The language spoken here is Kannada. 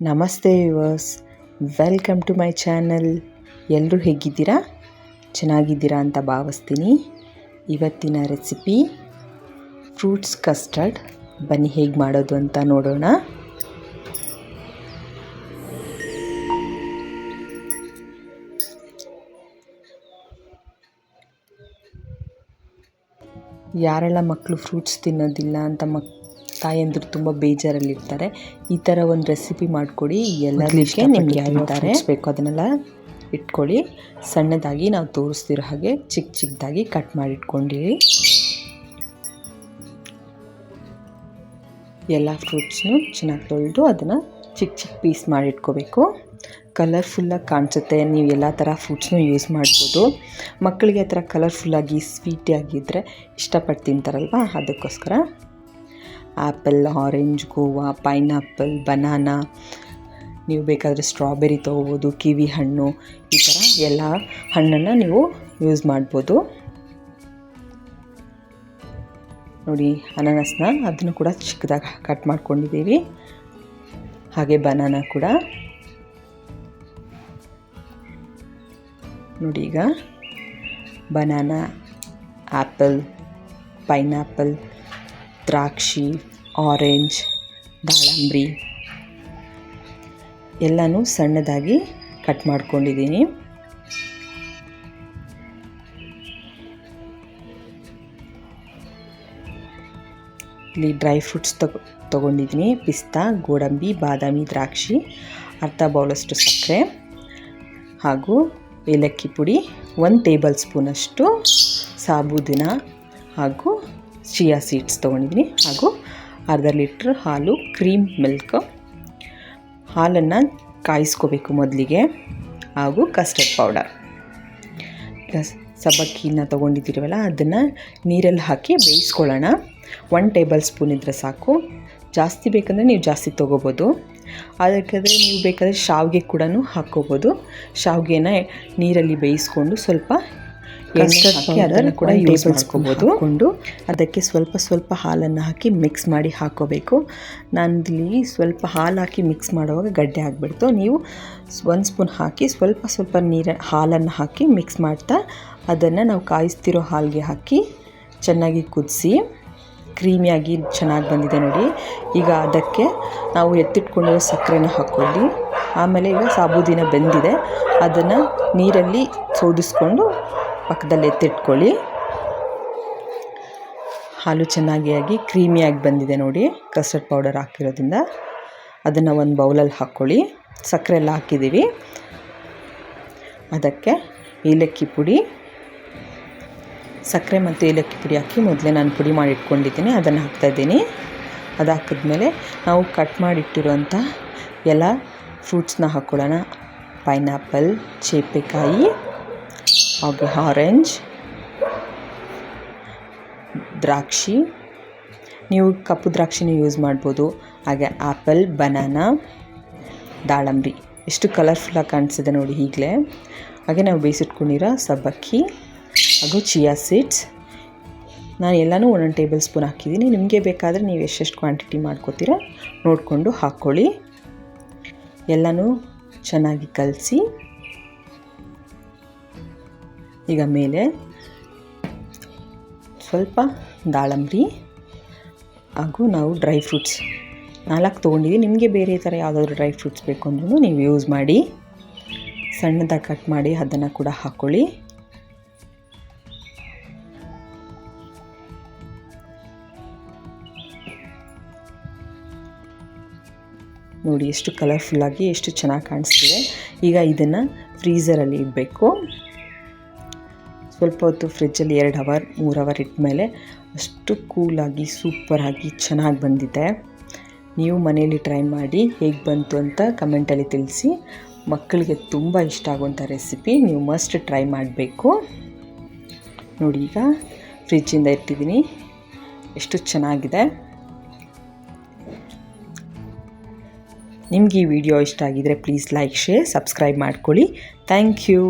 ನಮಸ್ತೆ yours welcome to my channel ಎಲ್ಲರೂ ಹೇಗಿದ್ದೀರಾ? ಚೆನ್ನಾಗಿದ್ದೀರಾ ಅಂತ ಭಾವಿಸ್ತೀನಿ. ಇವತ್ತಿನ ರೆಸಿಪಿ ಫ್ರೂಟ್ಸ್ ಕಸ್ಟರ್ಡ್ ಬನ್ನಿ ಹೇಗೆ ಮಾಡೋದು ಅಂತ ನೋಡೋಣ. ಯಾರೆಲ್ಲ ಮಕ್ಕಳು ಫ್ರೂಟ್ಸ್ ತಿನ್ನೋದಿಲ್ಲ ಅಂತ ಮಕ್ ತಾಯಂದಿರು ತುಂಬ ಬೇಜಾರಲ್ಲಿರ್ತಾರೆ. ಈ ಥರ ಒಂದು ರೆಸಿಪಿ ಮಾಡಿಕೊಡಿ ಎಲ್ಲರಿಗೂ ನಿಮಗೆ ಯಾವ್ಯಾವ ಬೇಕು ಅದನ್ನೆಲ್ಲ ಇಟ್ಕೊಳ್ಳಿ. ಸಣ್ಣದಾಗಿ ನಾವು ತೋರಿಸ್ತಿರೋ ಹಾಗೆ ಚಿಕ್ಕ ಚಿಕ್ಕದಾಗಿ ಕಟ್ ಮಾಡಿಟ್ಕೊಂಡಿರಿ. ಎಲ್ಲ ಫ್ರೂಟ್ಸ್ನು ಚೆನ್ನಾಗಿ ತೊಳೆದು ಅದನ್ನು ಚಿಕ್ಕ ಚಿಕ್ಕ ಪೀಸ್ ಮಾಡಿಟ್ಕೋಬೇಕು. ಕಲರ್ಫುಲ್ಲಾಗಿ ಕಾಣಿಸುತ್ತೆ. ನೀವು ಎಲ್ಲ ಥರ ಫ್ರೂಟ್ಸ್ನೂ ಯೂಸ್ ಮಾಡ್ಬೋದು. ಮಕ್ಕಳಿಗೆ ಆ ಥರ ಕಲರ್ಫುಲ್ಲಾಗಿ ಸ್ವೀಟಿಯಾಗಿದ್ದರೆ ಇಷ್ಟಪಟ್ಟು ತಿಂತಾರಲ್ವ? ಅದಕ್ಕೋಸ್ಕರ apple orange guava pineapple banana ನೀವು ಬೇಕಾದರೆ ಸ್ಟ್ರಾಬೆರಿ ತೊಗೋಬೋದು, ಕಿವಿ ಹಣ್ಣು, ಈ ಥರ ಎಲ್ಲ ಹಣ್ಣನ್ನು ನೀವು ಯೂಸ್ ಮಾಡ್ಬೋದು. ನೋಡಿ, ಅನಾನಸ್ನ ಅದನ್ನು ಕೂಡ ಚಿಕ್ಕದಾಗಿ ಕಟ್ ಮಾಡ್ಕೊಂಡಿದ್ದೀವಿ. ಹಾಗೆ ಬನಾನಾ ಕೂಡ. ನೋಡಿ ಈಗ ಬನಾನಾ ಆ್ಯಪಲ್ ಪೈನಾಪಲ್ ದ್ರಾಕ್ಷಿ ಆರೆಂಜ್ ದಾಳಂಬ್ರಿ ಎಲ್ಲನೂ ಸಣ್ಣದಾಗಿ ಕಟ್ ಮಾಡ್ಕೊಂಡಿದ್ದೀನಿ. ಇಲ್ಲಿ ಡ್ರೈ ಫ್ರೂಟ್ಸ್ ತಗೊ ತೊಗೊಂಡಿದ್ದೀನಿ. ಪಿಸ್ತಾ, ಗೋಡಂಬಿ, ಬಾದಾಮಿ ದ್ರಾಕ್ಷಿ, ಅರ್ಧ ಬೌಲಷ್ಟು ಸಕ್ಕರೆ ಹಾಗೂ ಏಲಕ್ಕಿ ಪುಡಿ, ಒಂದು ಟೇಬಲ್ ಸ್ಪೂನಷ್ಟು ಸಾಬೂದಿನ ಹಾಗೂ ಚಿಯಾ ಸೀಡ್ಸ್ ತೊಗೊಂಡಿದ್ದೀನಿ ಹಾಗೂ ಅರ್ಧ ಲೀಟ್ರ್ ಹಾಲು, ಕ್ರೀಮ್ ಮಿಲ್ಕ್. ಹಾಲನ್ನು ಕಾಯಿಸ್ಕೋಬೇಕು ಮೊದಲಿಗೆ ಹಾಗೂ ಕಸ್ಟರ್ಡ್ ಪೌಡರ್. ಸಬ್ಬಕ್ಕಿನ ತೊಗೊಂಡಿದ್ದೀರವಲ್ಲ, ಅದನ್ನು ನೀರಲ್ಲಿ ಹಾಕಿ ಬೇಯಿಸ್ಕೊಳ್ಳೋಣ. ಒನ್ ಟೇಬಲ್ ಸ್ಪೂನ್ ಇದ್ದರೆ ಸಾಕು. ಜಾಸ್ತಿ ಬೇಕಂದರೆ ನೀವು ಜಾಸ್ತಿ ತೊಗೋಬೋದು. ಅದಕ್ಕಾದರೆ ನೀವು ಬೇಕಾದರೆ ಶಾವಿಗೆ ಕೂಡ ಹಾಕ್ಕೋಬೋದು. ಶಾವಿಗೆನ ನೀರಲ್ಲಿ ಬೇಯಿಸ್ಕೊಂಡು ಸ್ವಲ್ಪ ಎಣ್ಣೆ ಪೌಡರ್ ಅದನ್ನು ಕೂಡ ಯೂಸ್ ಮಾಡ್ಕೋಬೋದು. ಅದಕ್ಕೆ ಸ್ವಲ್ಪ ಸ್ವಲ್ಪ ಹಾಲನ್ನು ಹಾಕಿ ಮಿಕ್ಸ್ ಮಾಡಿ ಹಾಕ್ಕೋಬೇಕು ನಾನಿಲ್ಲಿ ಸ್ವಲ್ಪ ಹಾಲು ಹಾಕಿ ಮಿಕ್ಸ್ ಮಾಡುವಾಗ ಗಡ್ಡೆ ಆಗಿಬಿಡ್ತು. ನೀವು ಒಂದು ಸ್ಪೂನ್ ಹಾಕಿ ಸ್ವಲ್ಪ ಸ್ವಲ್ಪ ನೀರ ಹಾಲನ್ನು ಹಾಕಿ ಮಿಕ್ಸ್ ಮಾಡ್ತಾ ಅದನ್ನು ನಾವು ಕಾಯಿಸ್ತಿರೋ ಹಾಲಿಗೆ ಹಾಕಿ ಚೆನ್ನಾಗಿ ಕುದಿಸಿ ಕ್ರೀಮಿಯಾಗಿ ಚೆನ್ನಾಗಿ ಬಂದಿದೆ ನೋಡಿ. ಈಗ ಅದಕ್ಕೆ ನಾವು ಎತ್ತಿಟ್ಕೊಂಡಿರೋ ಸಕ್ಕರೆನ ಹಾಕ್ಕೊಳ್ಳಿ ಆಮೇಲೆ ಈಗ ಸಾಬೂದಿನ ಬೆಂದಿದೆ. ಅದನ್ನು ನೀರಲ್ಲಿ ಸೋದಿಸ್ಕೊಂಡು ಪಕ್ಕದಲ್ಲಿ ಎತ್ತಿಟ್ಕೊಳ್ಳಿ. ಹಾಲು ಚೆನ್ನಾಗಿ ಆಗಿ ಕ್ರೀಮಿಯಾಗಿ ಬಂದಿದೆ ನೋಡಿ, ಕಸ್ಟರ್ಡ್ ಪೌಡರ್ ಹಾಕಿರೋದ್ರಿಂದ. ಅದನ್ನು ಒಂದು ಬೌಲಲ್ಲಿ ಹಾಕ್ಕೊಳ್ಳಿ. ಸಕ್ಕರೆ ಎಲ್ಲ ಹಾಕಿದ್ದೀವಿ. ಅದಕ್ಕೆ ಏಲಕ್ಕಿ ಪುಡಿ, ಸಕ್ಕರೆ ಮತ್ತು ಏಲಕ್ಕಿ ಪುಡಿ ಹಾಕಿ ಮೊದಲೇ ನಾನು ಪುಡಿ ಮಾಡಿ ಇಟ್ಕೊಂಡಿದ್ದೀನಿ, ಅದನ್ನು ಹಾಕ್ತಾಯಿದ್ದೀನಿ ಅದು ಹಾಕಿದ್ಮೇಲೆ ನಾವು ಕಟ್ ಮಾಡಿಟ್ಟಿರುವಂಥ ಎಲ್ಲ ಫ್ರೂಟ್ಸ್ನ ಹಾಕ್ಕೊಳ್ಳೋಣ ಪೈನಾಪಲ್, ಚೇಪೆಕಾಯಿ ಹಾಗೆ ಆರೆಂಜ್ ದ್ರಾಕ್ಷಿ. ನೀವು ಕಪ್ಪು ದ್ರಾಕ್ಷಿನ ಯೂಸ್ ಮಾಡ್ಬೋದು. ಹಾಗೆ ಆ್ಯಪಲ್ ಬನಾನಾ ದಾಳಂಬ್ರಿ. ಎಷ್ಟು ಕಲರ್ಫುಲ್ಲಾಗಿ ಕಾಣಿಸಿದೆ ನೋಡಿ ಈಗಲೇ. ಹಾಗೆ ನಾವು ಬೇಯಿಸಿಟ್ಕೊಂಡಿರೋ ಸಬ್ಬಕ್ಕಿ ಹಾಗೂ ಚಿಯಾ ಸೀಡ್ಸ್ ನಾನು ಎಲ್ಲನೂ ಒಂದೊಂದು ಟೇಬಲ್ ಸ್ಪೂನ್ ಹಾಕಿದ್ದೀನಿ. ನಿಮಗೆ ಬೇಕಾದರೆ ನೀವು ಎಷ್ಟೆಷ್ಟು ಕ್ವಾಂಟಿಟಿ ಮಾಡ್ಕೋತೀರ ನೋಡಿಕೊಂಡು ಹಾಕ್ಕೊಳ್ಳಿ. ಎಲ್ಲನೂ ಚೆನ್ನಾಗಿ ಕಲಸಿ. ಈಗ ಮೇಲೆ ಸ್ವಲ್ಪ ದಾಳಂಬ್ರಿ ಹಾಗೂ ನಾವು ಡ್ರೈ ಫ್ರೂಟ್ಸ್. ನಾಲ್ಕು ತೊಗೊಂಡಿದ್ದೀವಿ ನಿಮಗೆ ಬೇರೆ ಥರ ಯಾವುದಾದ್ರು ಡ್ರೈ ಫ್ರೂಟ್ಸ್ ಬೇಕು ಅಂದ್ರೂ ನೀವು ಯೂಸ್ ಮಾಡಿ. ಸಣ್ಣದಾಗಿ ಕಟ್ ಮಾಡಿ ಅದನ್ನು ಕೂಡ ಹಾಕ್ಕೊಳ್ಳಿ ನೋಡಿ ಎಷ್ಟು ಕಲರ್ಫುಲ್ಲಾಗಿ ಎಷ್ಟು ಚೆನ್ನಾಗಿ ಕಾಣಿಸ್ತಿದೆ. ಈಗ ಇದನ್ನು ಫ್ರೀಝರಲ್ಲಿ ಇಡಬೇಕು. ಸ್ವಲ್ಪ ಹೊತ್ತು ಫ್ರಿಜ್ಜಲ್ಲಿ ಎರಡು ಅವರ್ ಮೂರು ಅವರ್ ಇಟ್ಟ ಅಷ್ಟು ಕೂಲಾಗಿ ಸೂಪರಾಗಿ ಚೆನ್ನಾಗಿ ಬಂದಿದೆ. ನೀವು ಮನೆಯಲ್ಲಿ ಟ್ರೈ ಮಾಡಿ ಹೇಗೆ ಬಂತು ಅಂತ ಕಮೆಂಟಲ್ಲಿ ತಿಳಿಸಿ. ಮಕ್ಕಳಿಗೆ ತುಂಬ ಇಷ್ಟ ಆಗುವಂಥ ರೆಸಿಪಿ ನೀವು ಮಸ್ಟ್ ಟ್ರೈ ಮಾಡಬೇಕು. ನೋಡಿ ಈಗ ಫ್ರಿಜ್ಜಿಂದ ಇರ್ತಿದ್ದೀನಿ ಎಷ್ಟು ಚೆನ್ನಾಗಿದೆ. ನಿಮ್ಗೆ ಈ ವಿಡಿಯೋ ಇಷ್ಟ ಆಗಿದರೆ ಪ್ಲೀಸ್ ಲೈಕ್ ಶೇರ್ ಸಬ್ಸ್ಕ್ರೈಬ್ ಮಾಡ್ಕೊಳ್ಳಿ. Thank you